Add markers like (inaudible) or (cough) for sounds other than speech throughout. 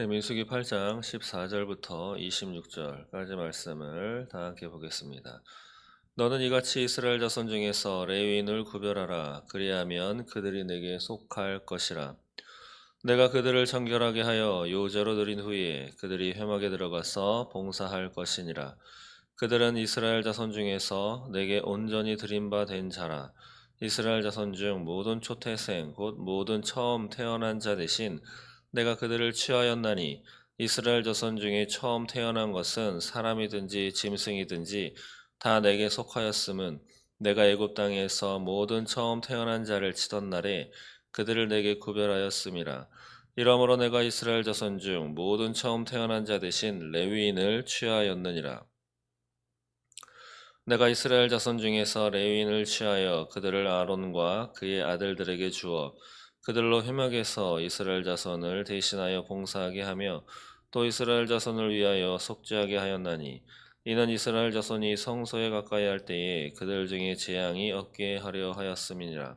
네, 민수기 8장 14절부터 26절까지 말씀을 다 함께 보겠습니다. 너는 이같이 이스라엘 자손 중에서 레위인을 구별하라. 그리하면 그들이 내게 속할 것이라. 내가 그들을 정결하게 하여 요제로 드린 후에 그들이 회막에 들어가서 봉사할 것이니라. 그들은 이스라엘 자손 중에서 내게 온전히 드린 바 된 자라. 이스라엘 자손 중 모든 초태생 곧 모든 처음 태어난 자 대신 내가 그들을 취하였나니 이스라엘 자손 중에 처음 태어난 것은 사람이든지 짐승이든지 다 내게 속하였음은 내가 애굽 땅에서 모든 처음 태어난 자를 치던 날에 그들을 내게 구별하였음이라. 이러므로 내가 이스라엘 자손 중 모든 처음 태어난 자 대신 레위인을 취하였느니라. 내가 이스라엘 자손 중에서 레위인을 취하여 그들을 아론과 그의 아들들에게 주어 그들로 회막에서 이스라엘 자손을 대신하여 봉사하게 하며 또 이스라엘 자손을 위하여 속죄하게 하였나니 이는 이스라엘 자손이 성소에 가까이 할 때에 그들 중에 재앙이 없게 하려 하였음이니라.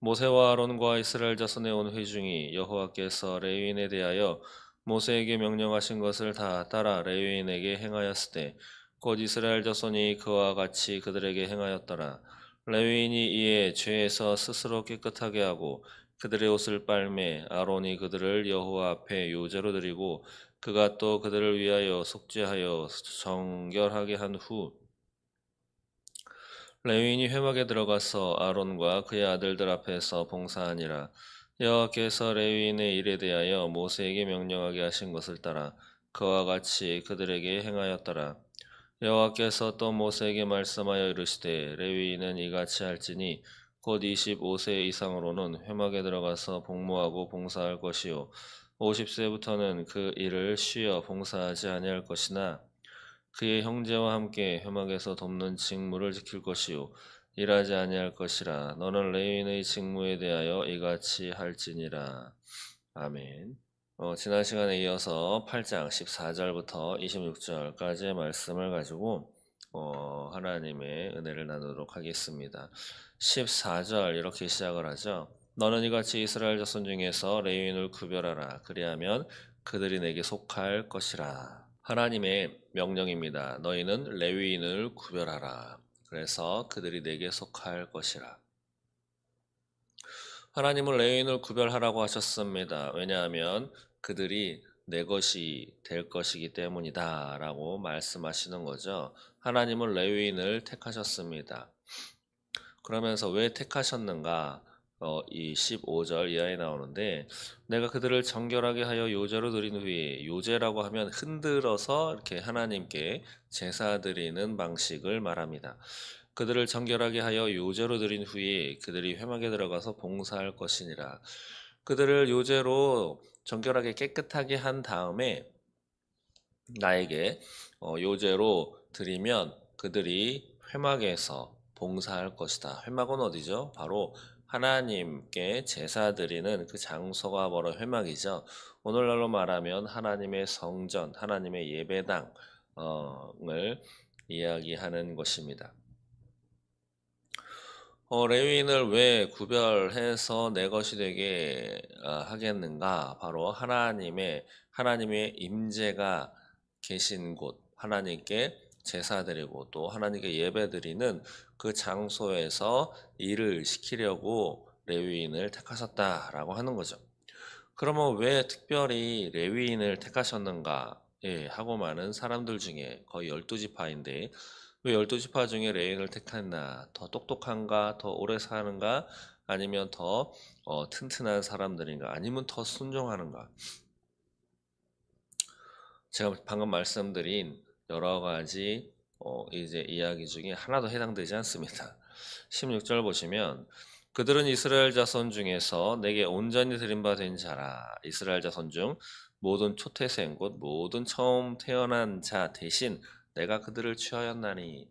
모세와 아론과 이스라엘 자손의 온 회중이 여호와께서 레위인에 대하여 모세에게 명령하신 것을 다 따라 레위인에게 행하였을 때 곧 이스라엘 자손이 그와 같이 그들에게 행하였더라. 레위인이 이에 죄에서 스스로 깨끗하게 하고 그들의 옷을 빨매 아론이 그들을 여호와 앞에 요제로 드리고 그가 또 그들을 위하여 속죄하여 정결하게 한 후 레위인이 회막에 들어가서 아론과 그의 아들들 앞에서 봉사하니라. 여호와께서 레위인의 일에 대하여 모세에게 명령하게 하신 것을 따라 그와 같이 그들에게 행하였더라. 여호와께서 또 모세에게 말씀하여 이르시되 레위인은 이같이 할지니 곧 25세 이상으로는 회막에 들어가서 복무하고 봉사할 것이요. 50세부터는 그 일을 쉬어 봉사하지 아니할 것이나 그의 형제와 함께 회막에서 돕는 직무를 지킬 것이요. 일하지 아니할 것이라 너는 레위인의 직무에 대하여 이같이 할지니라. 아멘. 어, 지난 시간에 이어서 8장 14절부터 26절까지의 말씀을 가지고 어, 하나님의 은혜를 나누도록 하겠습니다. 14절 이렇게 시작을 하죠. 너는 이같이 이스라엘 자손 중에서 레위인을 구별하라. 그리하면 그들이 내게 속할 것이라. 하나님의 명령입니다. 너희는 레위인을 구별하라. 그래서 그들이 내게 속할 것이라. 하나님은 레위인을 구별하라고 하셨습니다. 왜냐하면 그들이 내 것이 될 것이기 때문이다라고 말씀하시는 거죠. 하나님은 레위인을 택하셨습니다. 그러면서 왜 택하셨는가? 어, 이 15절 이하에 나오는데 내가 그들을 정결하게 하여 요제로 드린 후에 요제라고 하면 흔들어서 이렇게 하나님께 제사 드리는 방식을 말합니다. 그들을 정결하게 하여 요제로 드린 후에 그들이 회막에 들어가서 봉사할 것이니라. 그들을 요제로 정결하게 깨끗하게 한 다음에 나에게 어, 요제로 드리면 그들이 회막에서 봉사할 것이다. 회막은 어디죠? 바로 하나님께 제사 드리는 그 장소가 바로 회막이죠. 오늘날로 말하면 하나님의 성전, 하나님의 예배당을 이야기하는 것입니다. 어, 레위인을 왜 구별해서 내 것이 되게 어, 하겠는가? 바로 하나님의 하나님의 임재가 계신 곳, 하나님께 제사 드리고 또 하나님께 예배 드리는 그 장소에서 일을 시키려고 레위인을 택하셨다라고 하는 거죠. 그러면 왜 특별히 레위인을 택하셨는가? 예, 하고 많은 사람들 중에 거의 12지파인데 왜 열두 지파 중에 레인을 택했나? 더 똑똑한가? 더 오래 사는가? 아니면 더 어, 튼튼한 사람들인가? 아니면 더 순종하는가? 제가 방금 말씀드린 여러 가지 어, 이제 이야기 중에 하나도 해당되지 않습니다. (laughs) 16절 보시면 그들은 이스라엘 자손 중에서 내게 온전히 드린 바된 자라. 이스라엘 자손 중 모든 초태생 곧 모든 처음 태어난 자 대신 내가 그들을 취하였나니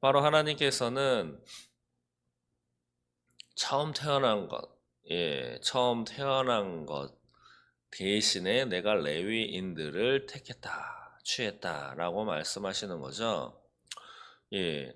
바로 하나님께서는 처음 태어난 것, 예, 처음 태어난 것 대신에 내가 레위인들을 택했다, 취했다라고 말씀하시는 거죠. 예.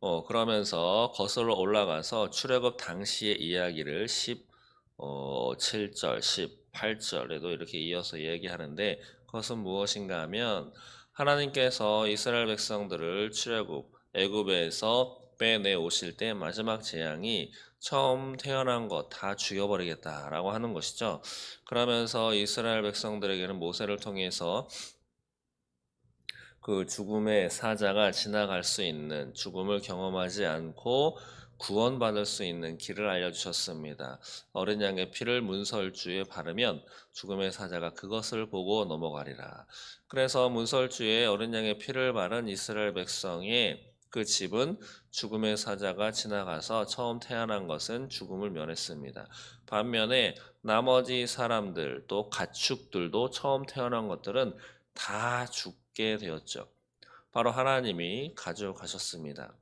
어, 그러면서 거슬러 올라가서 출애굽 당시의 이야기를 17절, 18절에도 이렇게 이어서 얘기하는데 그것은 무엇인가 하면 하나님께서 이스라엘 백성들을 출애굽 애굽에서 빼내 오실 때 마지막 재앙이 처음 태어난 것 다 죽여버리겠다라고 하는 것이죠. 그러면서 이스라엘 백성들에게는 모세를 통해서 그 죽음의 사자가 지나갈 수 있는 죽음을 경험하지 않고 구원받을 수 있는 길을 알려주셨습니다. 어린 양의 피를 문설주에 바르면 죽음의 사자가 그것을 보고 넘어가리라. 그래서 문설주에 어린 양의 피를 바른 이스라엘 백성의 그 집은 죽음의 사자가 지나가서 처음 태어난 것은 죽음을 면했습니다. 반면에 나머지 사람들 또 가축들도 처음 태어난 것들은 다 죽게 되었죠. 바로 하나님이 가져가셨습니다.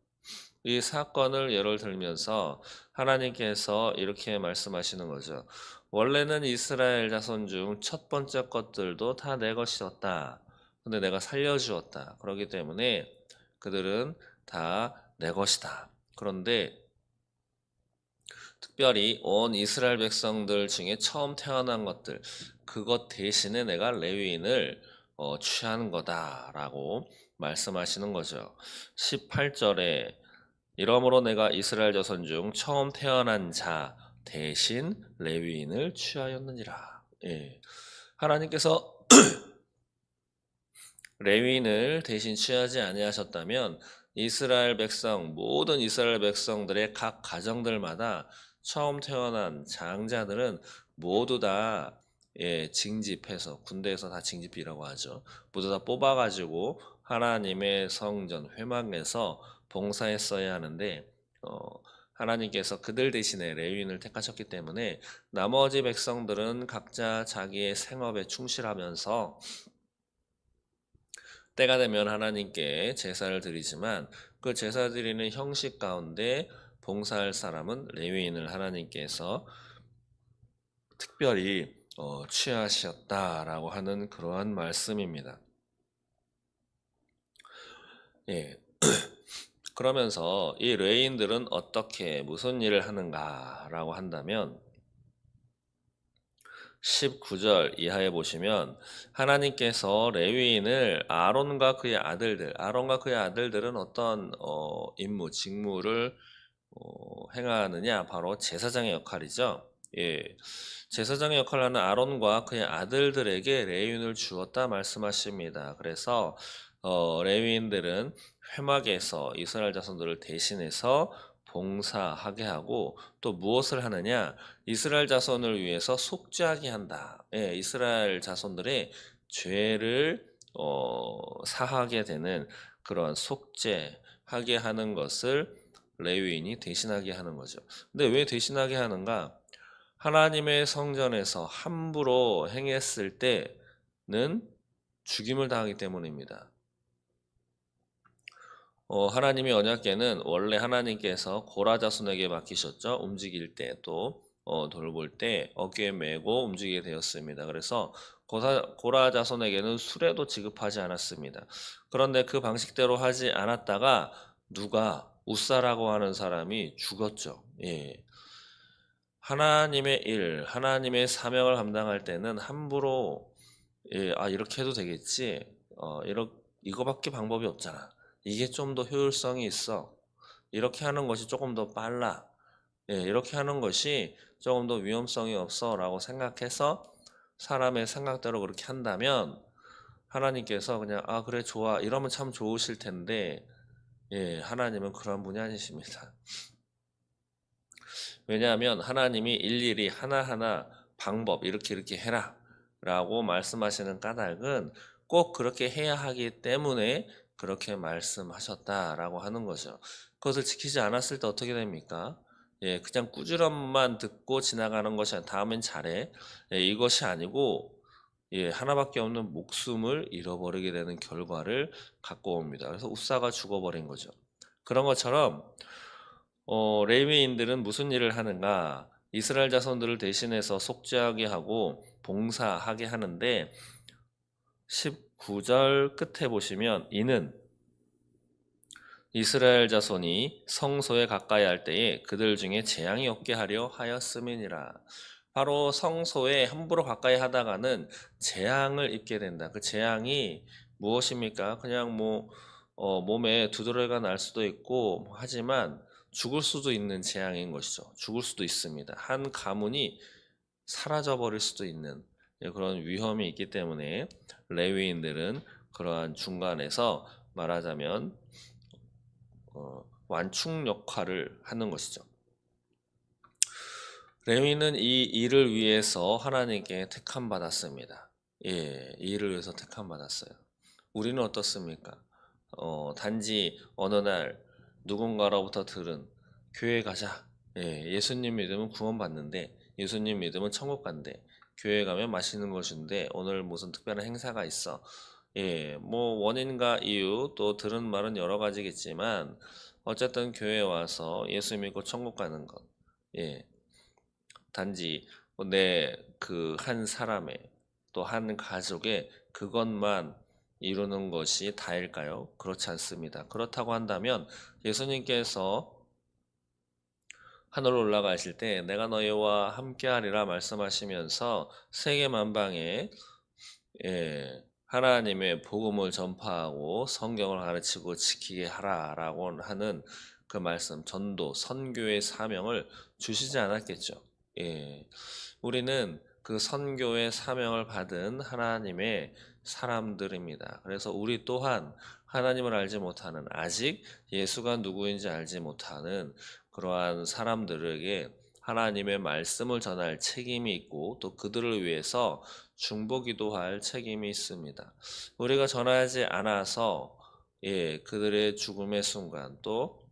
이 사건을 예를 들면서 하나님께서 이렇게 말씀하시는 거죠. 원래는 이스라엘 자손 중 첫 번째 것들도 다 내 것이었다. 근데 내가 살려주었다. 그렇기 때문에 그들은 다 내 것이다. 그런데 특별히 온 이스라엘 백성들 중에 처음 태어난 것들 그것 대신에 내가 레위인을 어, 취하는 거다라고 말씀하시는 거죠. 18절에 이러므로 내가 이스라엘 자손 중 처음 태어난 자 대신 레위인을 취하였느니라. 예. 하나님께서 (clears throat) 레위인을 대신 취하지 아니하셨다면 이스라엘 백성 모든 이스라엘 백성들의 각 가정들마다 처음 태어난 장자들은 모두 다 예, 징집해서 군대에서 다 징집이라고 하죠. 모두 다 뽑아가지고 하나님의 성전 회막에서 봉사했어야 하는데 어, 하나님께서 그들 대신에 레위인을 택하셨기 때문에 나머지 백성들은 각자 자기의 생업에 충실하면서 때가 되면 하나님께 제사를 드리지만 그 제사 드리는 형식 가운데 봉사할 사람은 레위인을 하나님께서 특별히 어, 취하셨다라고 하는 그러한 말씀입니다. 예. (clears throat) 그러면서 이 레인들은 어떻게 무슨 일을 하는가라고 한다면 19절 이하에 보시면 하나님께서 레위인을 아론과 그의 아들들, 아론과 그의 아들들은 어떤 어, 임무, 직무를 어, 행하느냐 바로 제사장의 역할이죠. 예. 제사장의 역할을 하는 아론과 그의 아들들에게 레위인을 주었다 말씀하십니다. 그래서 어, 레위인들은 회막에서 이스라엘 자손들을 대신해서 봉사하게 하고 또 무엇을 하느냐? 이스라엘 자손을 위해서 속죄하게 한다. 예, 이스라엘 자손들의 죄를 어, 사하게 되는 그런 속죄하게 하는 것을 레위인이 대신하게 하는 거죠. 근데 왜 대신하게 하는가? 하나님의 성전에서 함부로 행했을 때는 죽임을 당하기 때문입니다. 어, 하나님의 언약궤는 원래 하나님께서 고라 자손에게 맡기셨죠. 움직일 때또 어, 돌볼 때 어깨에 메고 움직이게 되었습니다. 그래서 고사, 고라 자손에게는 수레도 지급하지 않았습니다. 그런데 그 방식대로 하지 않았다가 누가 우사라고 하는 사람이 죽었죠. 예. 하나님의 일, 하나님의 사명을 감당할 때는 함부로 예, 아 이렇게 해도 되겠지. 어, 이러, 이거밖에 방법이 없잖아. 이게 좀 더 효율성이 있어. 이렇게 하는 것이 조금 더 빨라. 예, 이렇게 하는 것이 조금 더 위험성이 없어 라고 생각해서 사람의 생각대로 그렇게 한다면 하나님께서 그냥 아 그래 좋아 이러면 참 좋으실 텐데 예, 하나님은 그런 분이 아니십니다. 왜냐하면 하나님이 일일이 하나하나 방법 이렇게 이렇게 해라 라고 말씀하시는 까닭은 꼭 그렇게 해야 하기 때문에 그렇게 말씀하셨다라고 하는 거죠. 그것을 지키지 않았을 때 어떻게 됩니까? 예, 그냥 꾸지람만 듣고 지나가는 것이 아니라 다음엔 잘해. 예, 이것이 아니고 예, 하나밖에 없는 목숨을 잃어버리게 되는 결과를 갖고 옵니다. 그래서 우사가 죽어버린 거죠. 그런 것처럼 어, 레위인들은 무슨 일을 하는가? 이스라엘 자손들을 대신해서 속죄하게 하고 봉사하게 하는데 19절 끝에 보시면 이는 이스라엘 자손이 성소에 가까이 할 때에 그들 중에 재앙이 없게 하려 하였음이니라. 바로 성소에 함부로 가까이 하다가는 재앙을 입게 된다. 그 재앙이 무엇입니까? 그냥 뭐 어, 몸에 두드러기가 날 수도 있고 뭐 하지만 죽을 수도 있는 재앙인 것이죠. 죽을 수도 있습니다. 한 가문이 사라져 버릴 수도 있는 예, 그런 위험이 있기 때문에 레위인들은 그러한 중간에서 말하자면 어, 완충 역할을 하는 것이죠. 레위는 이 일을 위해서 하나님께 택함 받았습니다. 예, 이 일을 위해서 택함 받았어요. 우리는 어떻습니까? 어, 단지 어느 날 누군가로부터 들은 교회 가자. 예, 예수님 믿으면 구원받는데 예수님 믿으면 천국 간대. 교회 가면 맛있는 것인데 오늘 무슨 특별한 행사가 있어. 예, 뭐 원인과 이유 또 들은 말은 여러 가지겠지만 어쨌든 교회에 와서 예수 믿고 천국 가는 것. 예. 단지 내 그 한 사람의 또 한 가족의 그것만 이루는 것이 다일까요? 그렇지 않습니다. 그렇다고 한다면 예수님께서 하늘로 올라가실 때 내가 너희와 함께하리라 말씀하시면서 세계 만방에 예, 하나님의 복음을 전파하고 성경을 가르치고 지키게 하라라고 하는 그 말씀 전도 선교의 사명을 주시지 않았겠죠. 예. 우리는 그 선교의 사명을 받은 하나님의 사람들입니다. 그래서 우리 또한 하나님을 알지 못하는 아직 예수가 누구인지 알지 못하는 그러한 사람들에게 하나님의 말씀을 전할 책임이 있고 또 그들을 위해서 중보기도 할 책임이 있습니다. 우리가 전하지 않아서 예, 그들의 죽음의 순간 또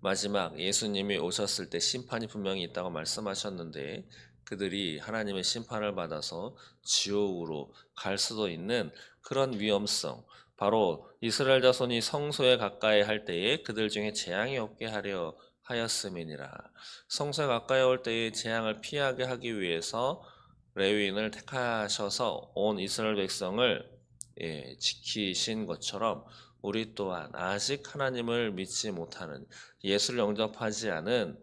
마지막 예수님이 오셨을 때 심판이 분명히 있다고 말씀하셨는데 그들이 하나님의 심판을 받아서 지옥으로 갈 수도 있는 그런 위험성. 바로 이스라엘 자손이 성소에 가까이 할 때에 그들 중에 재앙이 없게 하려 하였음이니라. 성소에 가까이 올 때의 재앙을 피하게 하기 위해서 레위인을 택하셔서 온 이스라엘 백성을 예, 지키신 것처럼 우리 또한 아직 하나님을 믿지 못하는 예수를 영접하지 않은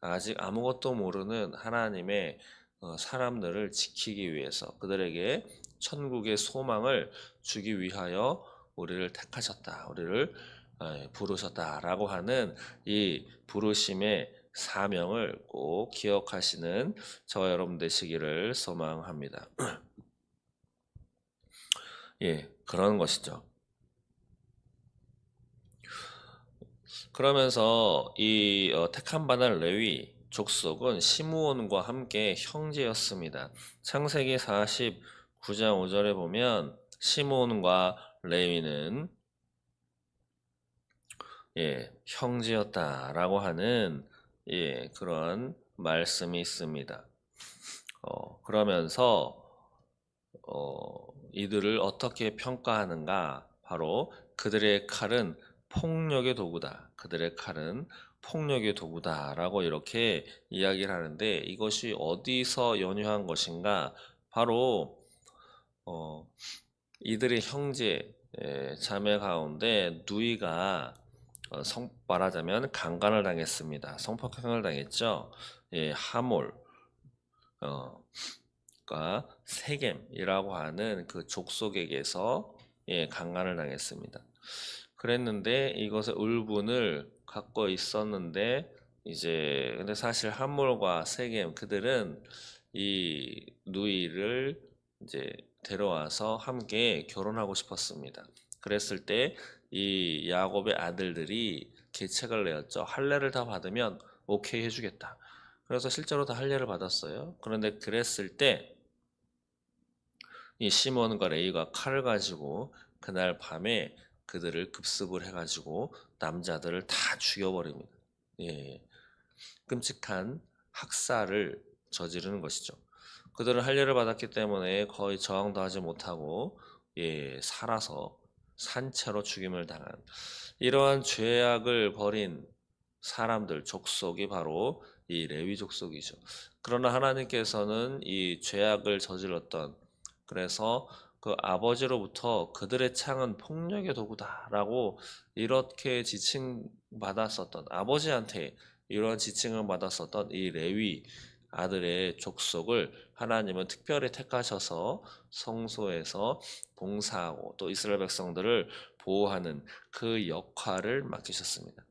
아직 아무것도 모르는 하나님의 어, 사람들을 지키기 위해서 그들에게 천국의 소망을 주기 위하여 우리를 택하셨다. 우리를 어, 부르셨다라고 하는 이 부르심의 사명을 꼭 기억하시는 저와 여러분 되시기를 소망합니다. (clears throat) 예, 그런 것이죠. 그러면서 이 어, 택한 바날 레위 족속은 시므온과 함께 형제였습니다. 창세기 49장 5절에 보면 시므온과 레위는 예, 형제였다라고 하는 예, 그런 말씀이 있습니다. 어, 그러면서 어, 이들을 어떻게 평가하는가? 바로 그들의 칼은 폭력의 도구다. 그들의 칼은 폭력의 도구다라고 이렇게 이야기를 하는데 이것이 어디서 연유한 것인가? 바로 어, 이들의 형제 예, 자매 가운데 누이가 어, 성 말하자면 강간을 당했습니다. 성폭행을 당했죠. 예, 하몰 어, 가 세겜이라고 하는 그 족속에게서 예, 강간을 당했습니다. 그랬는데 이것의 울분을 갖고 있었는데 이제 근데 사실 함몰과 세겜 그들은 이 누이를 이제 데려와서 함께 결혼하고 싶었습니다. 그랬을 때 이 야곱의 아들들이 계책을 내었죠. 할례를 다 받으면 오케이 해주겠다. 그래서 실제로 다 할례를 받았어요. 그런데 그랬을 때 이 시몬과 레이가 칼을 가지고 그날 밤에 그들을 급습을 해가지고 남자들을 다 죽여버립니다. 예, 끔찍한 학살을 저지르는 것이죠. 그들은 할례를 받았기 때문에 거의 저항도 하지 못하고 예, 살아서 산채로 죽임을 당한 이러한 죄악을 벌인 사람들 족속이 바로 이 레위 족속이죠. 그러나 하나님께서는 이 죄악을 저질렀던 그래서 그 아버지로부터 그들의 창은 폭력의 도구다라고 이렇게 지칭 받았었던 아버지한테 이런 지칭을 받았었던 이 레위 아들의 족속을 하나님은 특별히 택하셔서 성소에서 봉사하고 또 이스라엘 백성들을 보호하는 그 역할을 맡기셨습니다.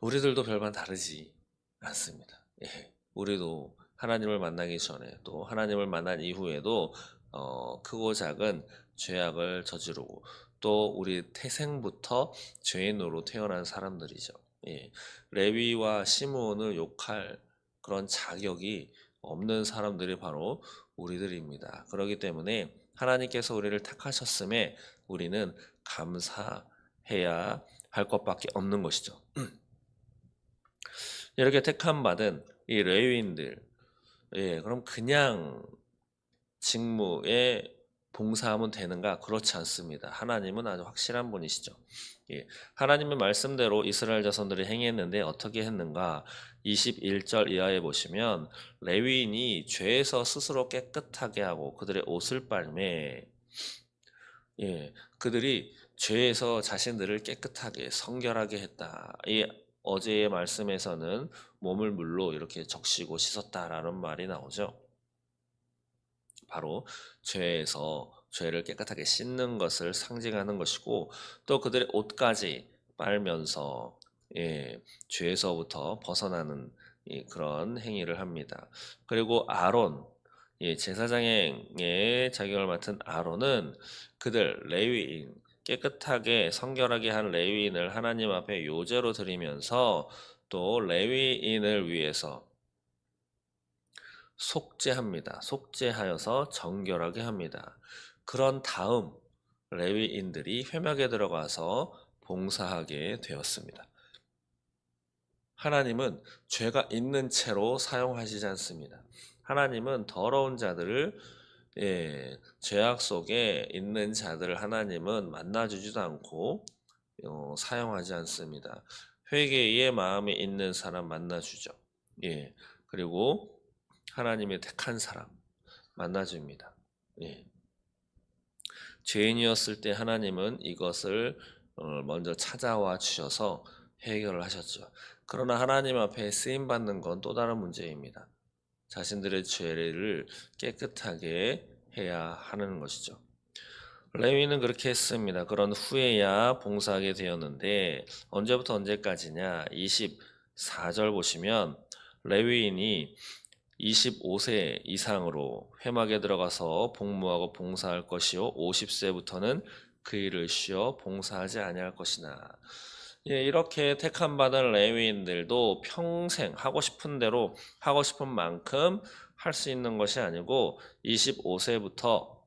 우리들도 별반 다르지 않습니다. 예, 우리도 하나님을 만나기 전에 또 하나님을 만난 이후에도 어, 크고 작은 죄악을 저지르고 또 우리 태생부터 죄인으로 태어난 사람들이죠. 예, 레위와 시므온을 욕할 그런 자격이 없는 사람들이 바로 우리들입니다. 그렇기 때문에 하나님께서 우리를 택하셨음에 우리는 감사해야 할 것밖에 없는 것이죠. (clears throat) 이렇게 택함 받은 이 레위인들, 예, 그럼 그냥 직무에 봉사하면 되는가? 그렇지 않습니다. 하나님은 아주 확실한 분이시죠. 예, 하나님의 말씀대로 이스라엘 자손들이 행했는데 어떻게 했는가? 21절 이하에 보시면 레위인이 죄에서 스스로 깨끗하게 하고 그들의 옷을 빨매 예, 그들이 죄에서 자신들을 깨끗하게 성결하게 했다. 이 어제의 말씀에서는 몸을 물로 이렇게 적시고 씻었다라는 말이 나오죠. 바로 죄에서 죄를 깨끗하게 씻는 것을 상징하는 것이고 또 그들의 옷까지 빨면서 예, 죄에서부터 벗어나는 이 그런 행위를 합니다. 그리고 아론 예, 제사장의 자격을 맡은 아론은 그들 레위인 깨끗하게 성결하게 한 레위인을 하나님 앞에 요제로 드리면서 또 레위인을 위해서 속죄합니다. 속죄하여서 정결하게 합니다. 그런 다음 레위인들이 회막에 들어가서 봉사하게 되었습니다. 하나님은 죄가 있는 채로 사용하시지 않습니다. 하나님은 더러운 자들을 예, 죄악 속에 있는 자들을 하나님은 만나주지도 않고 어, 사용하지 않습니다. 회개의 마음이 있는 사람 만나주죠. 예, 그리고 하나님의 택한 사람 만나줍니다. 예. 죄인이었을 때 하나님은 이것을 어, 먼저 찾아와 주셔서 해결을 하셨죠. 그러나 하나님 앞에 쓰임 받는 건 또 다른 문제입니다. 자신들의 죄를 깨끗하게 해야 하는 것이죠. 레위는 그렇게 했습니다. 그런 후에야 봉사하게 되었는데 언제부터 언제까지냐? 24절 보시면 레위인이 25세 이상으로 회막에 들어가서 복무하고 봉사할 것이요 50세부터는 그 일을 쉬어 봉사하지 아니할 것이나 예, 이렇게 택함 받은 레위인들도 평생 하고 싶은 대로 하고 싶은 만큼 할 수 있는 것이 아니고 25세부터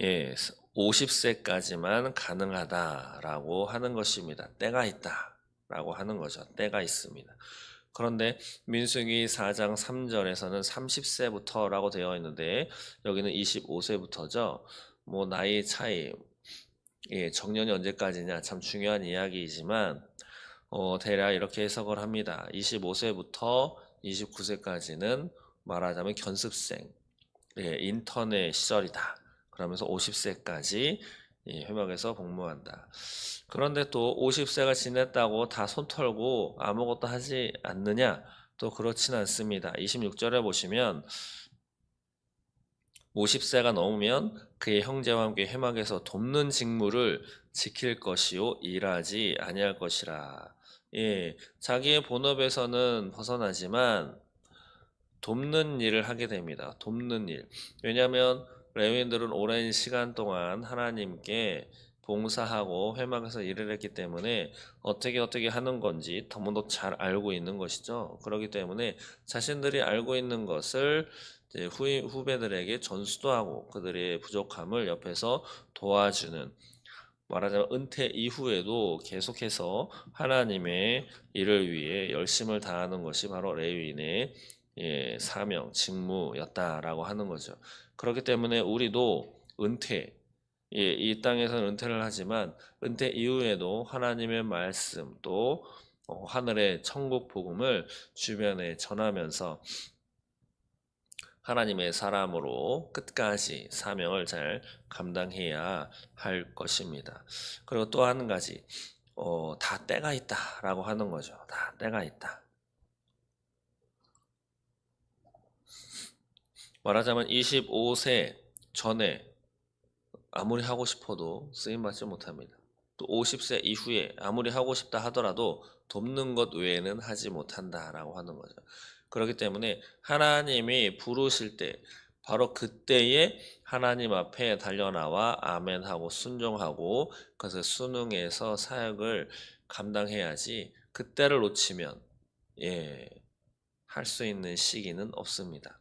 예, 50세까지만 가능하다라고 하는 것입니다. 때가 있다라고 하는 거죠. 때가 있습니다. 그런데 민수기 4장 3절에서는 30세부터라고 되어 있는데 여기는 25세부터죠. 뭐 나이 차이 예, 정년이 언제까지냐 참 중요한 이야기이지만 어, 대략 이렇게 해석을 합니다. 25세부터 29세까지는 말하자면 견습생, 예, 인턴의 시절이다. 그러면서 50세까지 예, 회막에서 복무한다. 그런데 또 50세가 지냈다고 다 손 털고 아무것도 하지 않느냐? 또 그렇진 않습니다. 26절에 보시면 50세가 넘으면 그의 형제와 함께 회막에서 돕는 직무를 지킬 것이요 일하지 아니할 것이라. 예, 자기의 본업에서는 벗어나지만 돕는 일을 하게 됩니다. 돕는 일. 왜냐하면 레위인들은 오랜 시간 동안 하나님께 봉사하고 회막에서 일을 했기 때문에 어떻게 어떻게 하는 건지 너무도 잘 알고 있는 것이죠. 그렇기 때문에 자신들이 알고 있는 것을 후, 후배들에게 전수도 하고 그들의 부족함을 옆에서 도와주는 말하자면 은퇴 이후에도 계속해서 하나님의 일을 위해 열심을 다하는 것이 바로 레위인의 예, 사명, 직무였다라고 하는 거죠. 그렇기 때문에 우리도 은퇴, 예, 이 땅에서는 은퇴를 하지만 은퇴 이후에도 하나님의 말씀 또 어, 하늘의 천국 복음을 주변에 전하면서 하나님의 사람으로 끝까지 사명을 잘 감당해야 할 것입니다. 그리고 또 한 가지, 어, 다 때가 있다라고 하는 거죠. 다 때가 있다. 말하자면 25세 전에 아무리 하고 싶어도 쓰임 받지 못합니다. 또 50세 이후에 아무리 하고 싶다 하더라도 돕는 것 외에는 하지 못한다라고 하는 거죠. 그렇기 때문에 하나님이 부르실 때 바로 그때에 하나님 앞에 달려나와 아멘하고 순종하고 그것을 순응해서 사역을 감당해야지 그때를 놓치면 예, 할 수 있는 시기는 없습니다.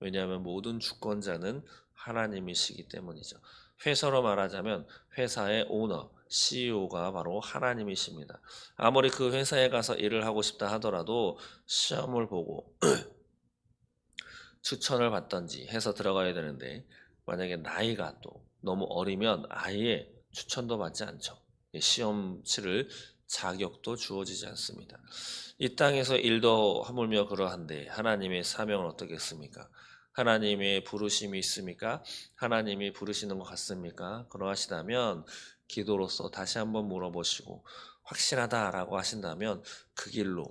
왜냐하면 모든 주권자는 하나님이시기 때문이죠. 회사로 말하자면 회사의 오너, CEO가 바로 하나님이십니다. 아무리 그 회사에 가서 일을 하고 싶다 하더라도 시험을 보고 (clears throat) 추천을 받던지 해서 들어가야 되는데 만약에 나이가 또 너무 어리면 아예 추천도 받지 않죠. 시험 치를 자격도 주어지지 않습니다. 이 땅에서 일도 하물며 그러한데 하나님의 사명은 어떻겠습니까? 하나님의 부르심이 있습니까? 하나님이 부르시는 것 같습니까? 그러하시다면 기도로서 다시 한번 물어보시고 확실하다라고 하신다면 그 길로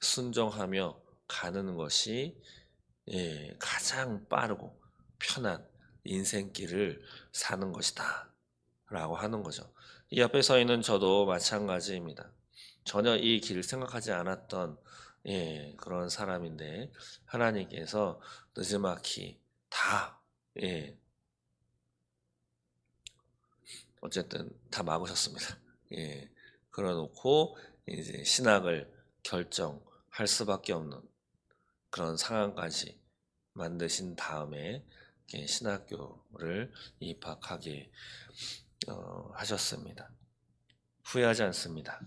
순종하며 가는 것이 예, 가장 빠르고 편한 인생길을 사는 것이다. 라고 하는 거죠. 이 앞에 서 있는 저도 마찬가지입니다. 전혀 이길 생각하지 않았던 예, 그런 사람인데 하나님께서 느지막이 다 예, 어쨌든 다 막으셨습니다. 예, 그러놓고 이제 신학을 결정할 수밖에 없는 그런 상황까지 만드신 다음에 신학교를 입학하게 어, 하셨습니다. 후회하지 않습니다.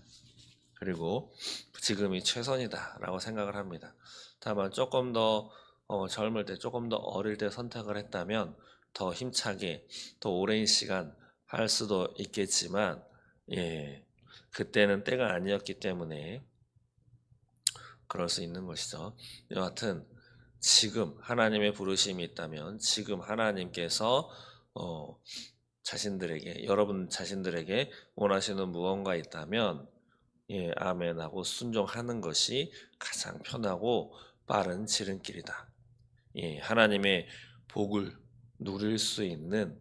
그리고 지금이 최선이다라고 생각을 합니다. 다만 조금 더 어, 젊을 때 조금 더 어릴 때 선택을 했다면 더 힘차게 더 오랜 시간 할 수도 있겠지만 예 그때는 때가 아니었기 때문에 그럴 수 있는 것이죠. 여하튼 지금 하나님의 부르심이 있다면 지금 하나님께서 어, 자신들에게 여러분 자신들에게 원하시는 무언가 있다면 예, 아멘하고 순종하는 것이 가장 편하고 빠른 지름길이다. 예, 하나님의 복을 누릴 수 있는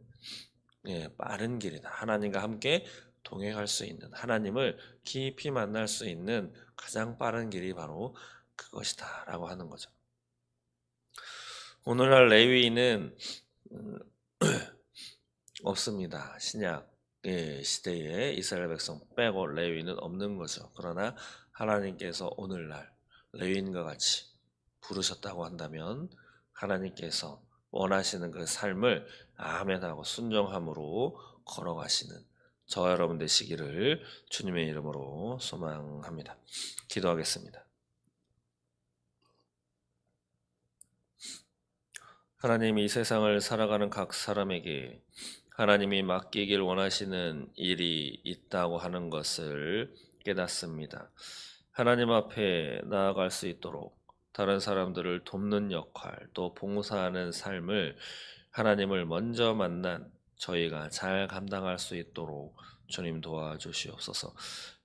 예, 빠른 길이다. 하나님과 함께 동행할 수 있는 하나님을 깊이 만날 수 있는 가장 빠른 길이 바로 그것이다라고 하는 거죠. 오늘날 레위인은 음, (clears throat) 없습니다. 신약 예, 시대에 이스라엘 백성 빼고 레위는 없는 거죠. 그러나 하나님께서 오늘날 레위인과 같이 부르셨다고 한다면 하나님께서 원하시는 그 삶을 아멘하고 순종함으로 걸어가시는 저 여러분 되시기를 주님의 이름으로 소망합니다. 기도하겠습니다. 하나님 이 세상을 살아가는 각 사람에게 하나님이 맡기길 원하시는 일이 있다고 하는 것을 깨닫습니다. 하나님 앞에 나아갈 수 있도록 다른 사람들을 돕는 역할 또 봉사하는 삶을 하나님을 먼저 만난 저희가 잘 감당할 수 있도록 주님 도와주시옵소서.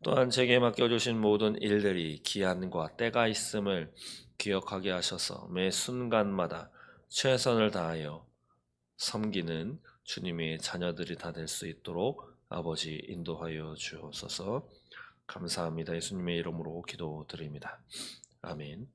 또한 제게 맡겨주신 모든 일들이 기한과 때가 있음을 기억하게 하셔서 매 순간마다 최선을 다하여 섬기는 주님의 자녀들이 다 될 수 있도록 아버지 인도하여 주옵소서. 감사합니다. 예수님의 이름으로 기도드립니다. 아멘.